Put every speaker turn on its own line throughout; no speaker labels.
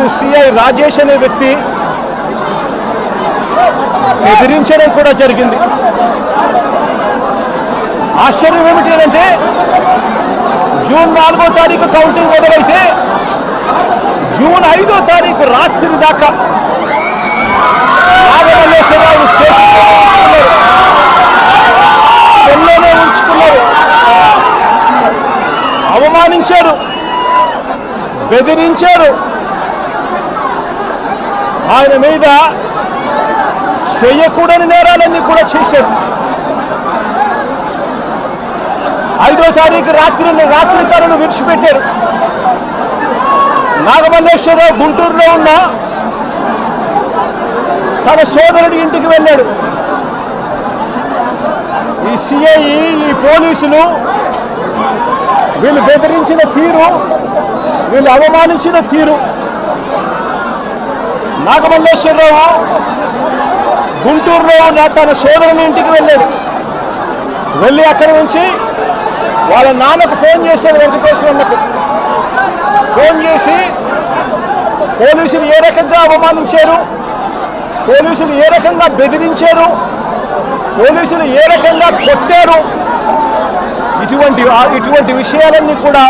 ఇటు సిఐ రాజేష్ అనే వ్యక్తి బెదిరించడం కూడా జరిగింది. ఆశ్చర్యం ఏమిటి అంటే జూన్ నాలుగో తారీఖు కౌంటింగ్ మొదలైతే జూన్ ఐదో తారీఖు రాత్రి దాకా నాగమల్లేశ్వరరావు స్టేషన్లో ఉంచుకున్నారు. అవమానించారు. బెదిరించారు. ఆయన మీద చేయకూడని నేరాలన్నీ కూడా చేశారు. ఐదో తారీఖు రాత్రి రాత్రి తనను విడిచిపెట్టారు. నాగమల్లేశ్వరరావు గుంటూరులో ఉన్న తన సోదరుడి ఇంటికి వెళ్ళాడు. ఈ సిఐ ఈ పోలీసులు వీళ్ళు బెదిరించిన తీరు వీళ్ళు అవమానించిన తీరు. నాగమల్లేశ్వరరావు గుంటూరులో నా తన సోదరుని ఇంటికి వెళ్ళాడు. వెళ్ళి అక్కడి నుంచి వాళ్ళ నాన్నకు ఫోన్ చేశాడు వెంకటేశ్వరన్నకు ఫోన్ చేసి పోలీసులు ఏ రకంగా అవమానించారు? పోలీసులు ఏ రకంగా బెదిరించారు? పోలీసులు ఏ రకంగా కొట్టారు? ఇటువంటి ఇటువంటి విషయాలన్నీ కూడా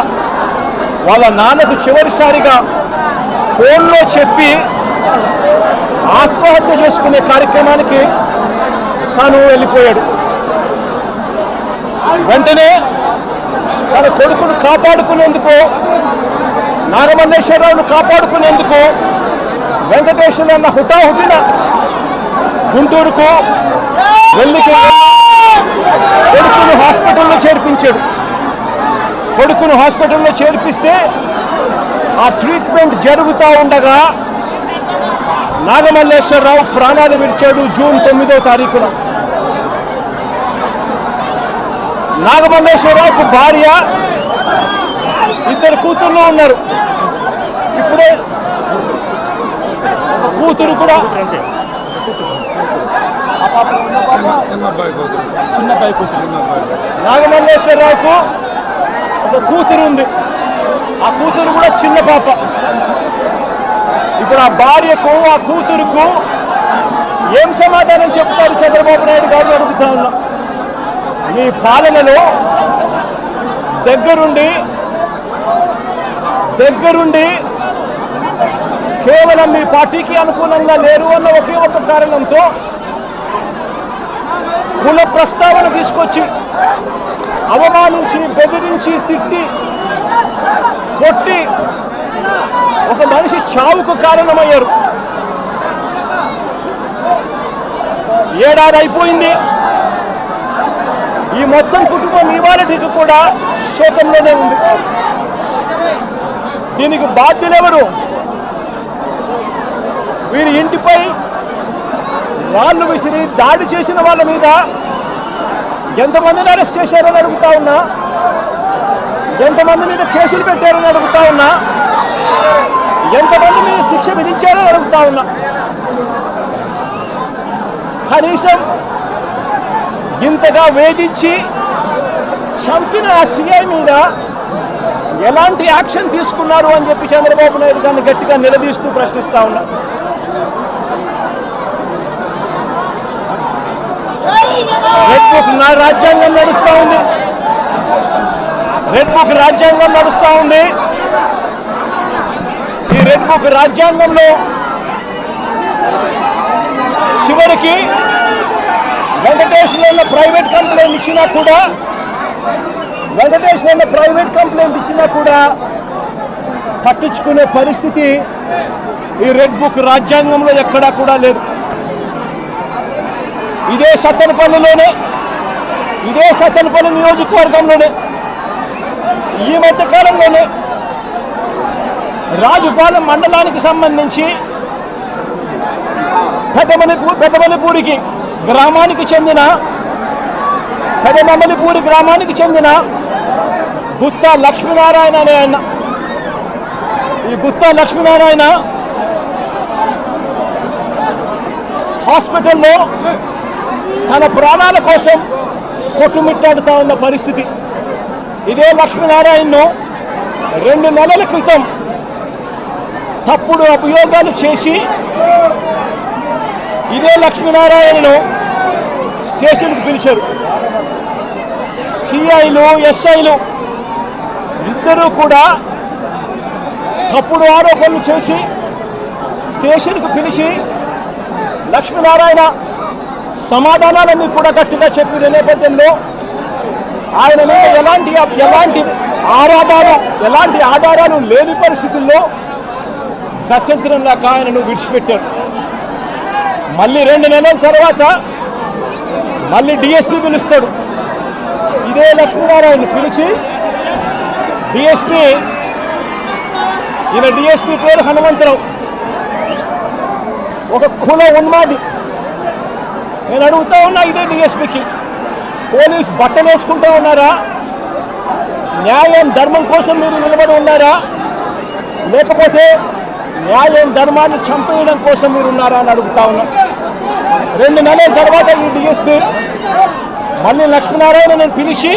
వాళ్ళ నాన్నకు చివరిసారిగా ఫోన్లో చెప్పి ఆత్మహత్య చేసుకునే కార్యక్రమానికి తాను వెళ్ళిపోయాడు. వెంటనే తన కొడుకును కాపాడుకునేందుకు నాగమల్లేశ్వరరావును కాపాడుకునేందుకు వెంకటేశ్వర అన్న హుటాహుటిన గుంటూరుకు వెళ్ళి కొడుకును హాస్పిటల్లో చేర్పించాడు. కొడుకును హాస్పిటల్లో చేర్పిస్తే ఆ ట్రీట్మెంట్ జరుగుతూ ఉండగా నాగమల్లేశ్వరరావు ప్రాణాలు విడిచాడు జూన్ తొమ్మిదో తారీఖున. నాగమల్లేశ్వరరావుకు భార్య ఇద్దరు కూతుర్లు ఉన్నారు. ఇప్పుడే కూతురు కూడా
చిన్న కూతురు
నాగమల్లేశ్వరరావుకు ఒక కూతురు ఉంది. ఆ కూతురు కూడా చిన్న పాప. ఇప్పుడు ఆ భార్యకు ఆ కూతురుకు ఏం సమాధానం చెప్తారు చంద్రబాబు నాయుడు గారు అడుగుతా ఉన్నా. మీ పాలనలో దగ్గరుండి దగ్గరుండి కేవలం మీ పార్టీకి అనుకూలంగా లేరు అన్న ఒకే ఒక కారణంతో కుల ప్రస్తావన తీసుకొచ్చి అవమానించి బెదిరించి తిట్టి కొట్టి ఒక మనిషి చావుకు కారణమయ్యారు. ఏడాది అయిపోయింది ఈ మొత్తం కుటుంబం ఇవాళటికి కూడా శోకంలోనే ఉంది. దీనికి బాధ్యులెవరు వీరి ఇంటిపై రాళ్ళు విసిరి దాడి చేసిన వాళ్ళ మీద ఎంతమందిని అరెస్ట్ చేశారని అడుగుతా ఉన్నా? ఎంతమంది మీద కేసులు పెట్టారని అడుగుతా ఉన్నా? ఎంతమంది మీద శిక్ష విధించారో అడుగుతా ఉన్నా. కనీసం ఇంతగా వేధించి చంపిన ఆ సీఐ మీద ఎలాంటి యాక్షన్ తీసుకున్నారు అని చెప్పి చంద్రబాబు నాయుడు గారిని గట్టిగా నిలదీస్తూ ప్రశ్నిస్తా ఉన్నా. రెడ్ బుక్ నా రాజ్యాంగం నడుస్తూ ఉంది. రెడ్ బుక్ రాజ్యాంగం నడుస్తూ ఉంది. ఈ రెడ్ బుక్ రాజ్యాంగంలో చివరికి వెంకటేశ్వర ఉన్న ప్రైవేట్ కంప్లైంట్ ఇచ్చినా కూడా వెంకటేశ్వర ప్రైవేట్ కంప్లైంట్ ఇచ్చినా కూడా పట్టించుకునే పరిస్థితి ఈ రెడ్ బుక్ రాజ్యాంగంలో ఎక్కడా కూడా లేదు. ఇదే సత్తెనపల్లిలోనే ఇదే సత్తెనపల్లి నియోజకవర్గంలోనే ఈ మధ్య కాలంలోనే రాజుపాలెం మండలానికి సంబంధించి పెద్దమణిపూర్ పెద్దమణిపూరికి గ్రామానికి చెందిన పెదమమలిపూరి గ్రామానికి చెందిన గుత్తా లక్ష్మీనారాయణ అనే ఆయన. ఈ గుత్తా లక్ష్మీనారాయణ హాస్పిటల్లో తన ప్రాణాల కోసం కొట్టుమిట్టాడుతా ఉన్న పరిస్థితి. ఇదే లక్ష్మీనారాయణను రెండు నెలల క్రితం తప్పుడు అభియోగాలు చేసి ఇదే లక్ష్మీనారాయణను స్టేషన్కి పిలిచారు. సిఐలు ఎస్ఐలు ఇద్దరూ కూడా తప్పుడు ఆరోపణలు చేసి స్టేషన్కు పిలిచి లక్ష్మీనారాయణ సమాధానాలన్నీ కూడా గట్టిగా చెప్పిన నేపథ్యంలో ఆయన మీద ఎలాంటి ఎలాంటి ఆరాధాలు ఎలాంటి ఆధారాలు లేని పరిస్థితుల్లో గత్యంతరం లేక ఆయనను విడిచిపెట్టారు మళ్ళీ రెండు నెలల తర్వాత మళ్ళీ డిఎస్పీ పిలుస్తాడు. ఇదే లక్ష్మీనారాయణ పిలిచి డిఎస్పీ ఈయన డిఎస్పీ పేరు హనుమంతరావు. ఒక కుల ఉన్మాది. నేను అడుగుతా ఉన్నా ఇదే డిఎస్పీకి పోలీస్ బట్టలు వేసుకుంటూ ఉన్నారా? న్యాయం ధర్మం కోసం మీరు నిలబడి ఉన్నారా? లేకపోతే న్యాయం ధర్మాన్ని చంపేయడం కోసం మీరు ఉన్నారా అని అడుగుతా ఉన్నా. రెండు నెలల తర్వాత ఈ డిఎస్పీ మళ్ళీ లక్ష్మీనారాయణ నేను పిలిచి